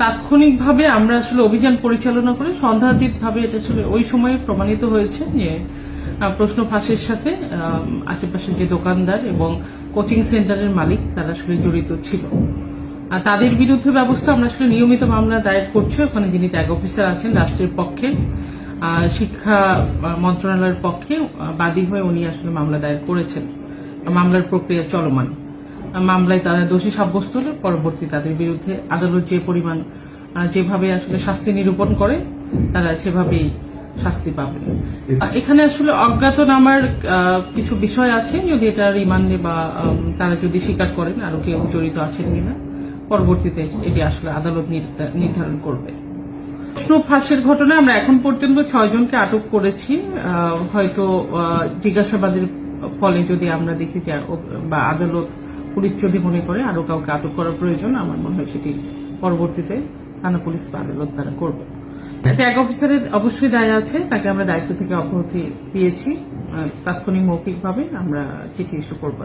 তাৎক্ষণিকভাবে আমরা আসলে অভিযান পরিচালনা করে সন্দেহাতীতভাবে এটা আসলে ওই সময়ে প্রমাণিত হয়েছে যে প্রশ্ন ফাঁসের সাথে আশেপাশের যে দোকানদার এবং কোচিং সেন্টারের মালিক তারা আসলে জড়িত ছিল। আর তাদের বিরুদ্ধে ব্যবস্থা আমরা আসলে নিয়মিত মামলা দায়ের করছি। ওখানে যিনি ট্যাগ অফিসার আছেন, রাষ্ট্রের পক্ষে শিক্ষা মন্ত্রণালয়ের পক্ষে বাদী হয়ে উনি আসলে মামলা দায়ের করেছেন। মামলার প্রক্রিয়া চলমান। মামলায় তারা দোষী সাব্যস্ত হলে পরবর্তী তাদের বিরুদ্ধে আদালত যে পরিমাণ যেভাবে আসলে শাস্তি নিরূপণ করে তারা সেভাবেই শাস্তি পাবে। এখানে আসলে অজ্ঞাতনামার আহ, কিছু বিষয় আছে যদি এটা রিমান্ডে বা তারা যদি স্বীকার করেন আরও কেউ জড়িত আছেন কিনা পরবর্তীতে এটি আসলে আদালত নির্ধারণ করবে। প্রশ্ন ফাঁসের ঘটনা আমরা এখন পর্যন্ত ছয়জনকে আটক করেছি হয়তো জিজ্ঞাসাবাদের ফলে যদি আমরা দেখি যে বা আদালত পুলিশ যদি মনে করে আরও কাউকে আটক করার প্রয়োজন, আমার মনে হয় সেটি পরবর্তীতে থানা পুলিশ আদালত তারা করবে। এক অফিসারের অবশ্যই দায় আছে, তাকে আমরা দায়িত্ব থেকে অব্যাহতি দিয়েছি। তাৎক্ষণিক মৌখিকভাবে আমরা চিঠি ইস্যু করব